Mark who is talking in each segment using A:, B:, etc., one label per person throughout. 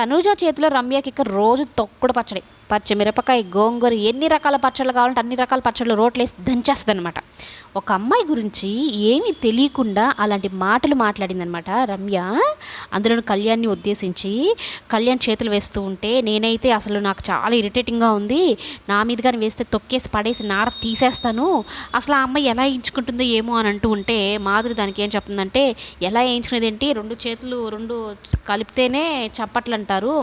A: తనూజ చేతిలో రమ్యకి ఇక రోజు తొక్కుడు పచ్చడి. పచ్చిమిరపకాయ గోంగూర ఎన్ని రకాల పచ్చళ్ళు కావాలంటే అన్ని రకాల పచ్చళ్ళు రోట్లేసి దంచేస్తుంది అనమాట ఒక అమ్మాయి గురించి ఏమీ తెలియకుండా అలాంటి మాటలు మాట్లాడిందనమాట రమ్య అందులో కళ్యాణ్ని ఉద్దేశించి కళ్యాణ్ చేతులు వేస్తూ ఉంటే నేనైతే అసలు నాకు చాలా ఇరిటేటింగ్గా ఉంది. నా మీద కానీ వేస్తే తొక్కేసి పడేసి నార తీసేస్తాను. అసలు ఆ అమ్మాయి ఎలా వేయించుకుంటుందో ఏమో అని అంటూ ఉంటే మాధురి దానికి ఏం చెప్తుందంటే ఎలా వేయించుకునేది ఏంటి రెండు చేతులు రెండు కలిపితేనే చప్పట్లు అంటారు.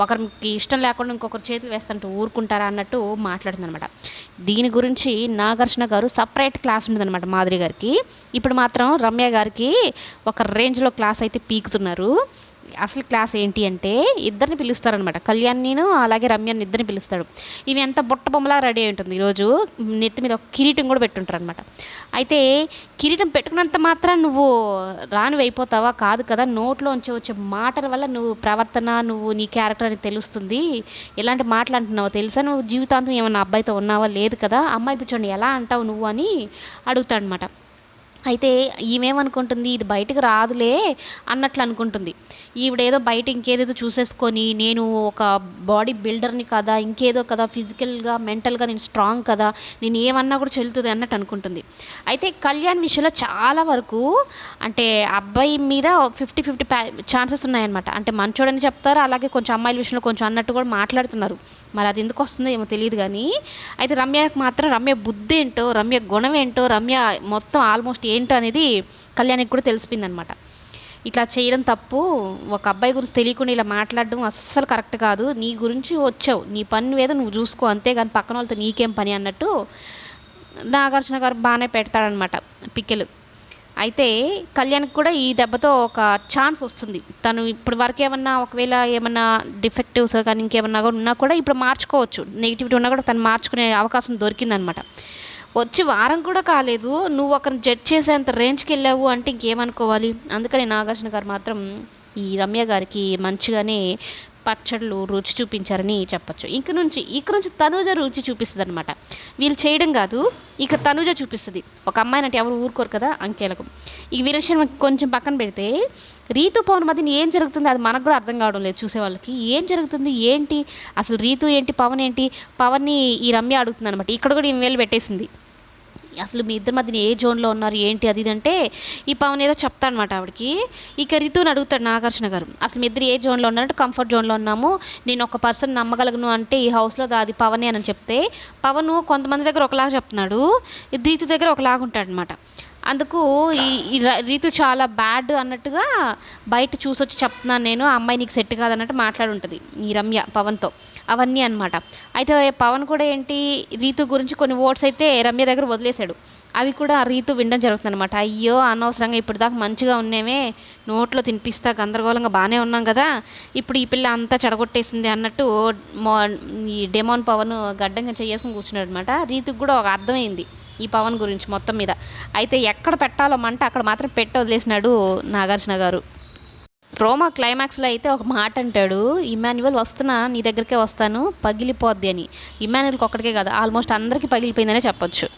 A: ఒకరికి ఇష్టం లేకుండా ఇంకొకరు చేతులు వేస్తుంటే ఊరుకుంటారా అన్నట్టు మాట్లాడుతుందనమాట దీని గురించి నాగార్జున గారు సపరేట్ క్లాస్ ఉంటుందన్నమాట మాధురి గారికి. ఇప్పుడు మాత్రం రమ్య గారికి ఒక రేంజ్లో క్లాస్ అయితే పీకుతున్నారు. అసలు క్లాస్ ఏంటి అంటే ఇద్దరిని పిలుస్తారనమాట కళ్యాణ్నిను అలాగే రమ్యాన్ని ఇద్దరిని పిలుస్తాడు. ఇవి ఎంత బుట్ట బొమ్మలా రెడీ అయి ఉంటుంది. ఈరోజు నెత్తి మీద ఒక కిరీటం కూడా పెట్టుంటారు అనమాట అయితే కిరీటం పెట్టుకున్నంత మాత్రం నువ్వు రాని అయిపోతావా కాదు కదా నోట్లోంచి వచ్చే మాటల వల్ల నువ్వు ప్రవర్తన నువ్వు నీ క్యారెక్టర్ అని తెలుస్తుంది. ఎలాంటి మాటలు అంటున్నావో తెలుసా? నువ్వు జీవితాంతం ఏమన్నా అబ్బాయితో ఉన్నావా? లేదు కదా. అమ్మాయి పిచ్చోండి ఎలా అంటావు నువ్వు అని అడుగుతాడనమాట అయితే ఈమెమనుకుంటుంది ఇది బయటకు రాదులే అన్నట్లు అనుకుంటుంది. ఈవిడేదో బయట ఇంకేదేదో చూసేసుకొని నేను ఒక బాడీ బిల్డర్ని కదా ఇంకేదో కదా ఫిజికల్గా మెంటల్గా నేను స్ట్రాంగ్ కదా నేను ఏమన్నా కూడా చెల్లుతుంది అన్నట్టు అనుకుంటుంది. అయితే కళ్యాణ్ విషయంలో చాలా వరకు అంటే అబ్బాయి మీద ఫిఫ్టీ ఫిఫ్టీ ఛాన్సెస్ ఉన్నాయన్నమాట. అంటే మంచోడని చెప్తారు అలాగే కొంచెం అమ్మాయిల విషయంలో కొంచెం అన్నట్టు కూడా మాట్లాడుతున్నారు. మరి అది ఎందుకు వస్తుందో ఏమో తెలియదు కానీ అయితే రమ్యకు మాత్రం రమ్య బుద్ధి ఏంటో రమ్య గుణం ఏంటో రమ్య మొత్తం ఆల్మోస్ట్ ఏంటో అనేది కళ్యాణికి కూడా తెలిసిపోయిందనమాట. ఇట్లా చేయడం తప్పు ఒక అబ్బాయి గురించి తెలియకుండా ఇలా మాట్లాడడం అస్సలు కరెక్ట్ కాదు. నీ గురించి వచ్చావు నీ పని మీద నువ్వు చూసుకో అంతేగాని పక్కన వాళ్ళతో నీకేం పని అన్నట్టు నాగార్జున గారు బాగానే పెడతాడనమాట పిక్కెలు. అయితే కళ్యాణ్కి కూడా ఈ దెబ్బతో ఒక ఛాన్స్ వస్తుంది. తను ఇప్పుడు వరకు ఏమన్నా ఒకవేళ ఏమన్నా డిఫెక్టివ్స్ కానీ ఇంకేమన్నా కూడా ఉన్నా కూడా ఇప్పుడు మార్చుకోవచ్చు. నెగిటివిటీ ఉన్నా కూడా తను మార్చుకునే అవకాశం దొరికిందనమాట. వచ్చి వారం కూడా కాలేదు. నువ్వు ఒకరిని జడ్జ్ చేసేంత రేంజ్కి వెళ్ళావు అంటే ఇంకేమనుకోవాలి? అందుకని నాగార్జున గారు మాత్రం ఈ రమ్య గారికి మంచిగానే పచ్చళ్ళు రుచి చూపించారని చెప్పొచ్చు. ఇంక నుంచి ఇక నుంచి తనుజ రుచి చూపిస్తుంది అనమాట వీళ్ళు చేయడం కాదు ఇక తనుజ చూపిస్తుంది. ఒక అమ్మాయిని అంటే ఎవరు ఊరుకోరు కదా అంకేలకు. ఈ విషయం కొంచెం పక్కన పెడితే రీతు పవన్ మధ్యన ఏం జరుగుతుంది అది మనకు కూడా అర్థం కావడం లేదు చూసే వాళ్ళకి ఏం జరుగుతుంది? ఏంటి? అసలు రీతు ఏంటి? పవన్ ఏంటి? పవన్ని ఈ రమ్య అడుగుతుంది అనమాట ఇక్కడ కూడా ఈమె వేలు పెట్టేసింది. అసలు మీ ఇద్దరి మధ్యన ఏ జోన్లో ఉన్నారు ఏంటి అది ఇది అంటే ఈ పవన్ ఏదో చెప్తాడనమాట ఆవిడకి. ఇక రితుని అడుగుతాడు నాగార్జున గారు. అసలు మీ ఇద్దరు ఏ జోన్లో ఉన్నారంటే కంఫర్ట్ జోన్లో ఉన్నాము. నేను ఒక పర్సన్ నమ్మగలను అంటే ఈ హౌస్లో అది పవనే అని చెప్తే పవన్ కొంతమంది దగ్గర ఒకలాగా చెప్తున్నాడు. దీతి రీతు దగ్గర ఒకలాగా ఉంటాడనమాట అందుకు ఈ ర- రీతు చాలా బ్యాడ్ అన్నట్టుగా బయట చూసొచ్చి చెప్తున్నాను నేను ఆ అమ్మాయి నీకు సెట్ కాదన్నట్టు మాట్లాడుంటుంది ఈ రమ్య పవన్తో. అవన్నీ అనమాట అయితే పవన్ కూడా ఏంటి రీతు గురించి కొన్ని ఓట్స్ అయితే రమ్య దగ్గర వదిలేశాడు. అవి కూడా రీతు వినడం జరుగుతుంది అనమాట అయ్యో అనవసరంగా ఇప్పుడు దాకా మంచిగా ఉన్నామే నోట్లో తినిపిస్తా గందరగోళంగా బాగానే ఉన్నాం కదా ఇప్పుడు ఈ పిల్ల అంతా చెడగొట్టేసింది అన్నట్టు ఈ డెమోన్ పవన్ గడ్డంగా చేసుకుని కూర్చున్నాడు అనమాట రీతుకు కూడా ఒక అర్థమైంది. ఈ పవన్ గురించి మొత్తం మీద. అయితే ఎక్కడ పెట్టాలో మంట అక్కడ మాత్రం పెట్టి వదిలేసినాడు నాగార్జున గారు. ప్రోమో క్లైమాక్స్లో అయితే ఒక మాట అంటాడు ఇమాన్యువల్ వస్తున్నా నీ దగ్గరికే వస్తాను పగిలిపోద్ది అని. ఇమాన్యువల్కి ఒక్కడికే కాదు ఆల్మోస్ట్ అందరికీ పగిలిపోయిందనే చెప్పొచ్చు.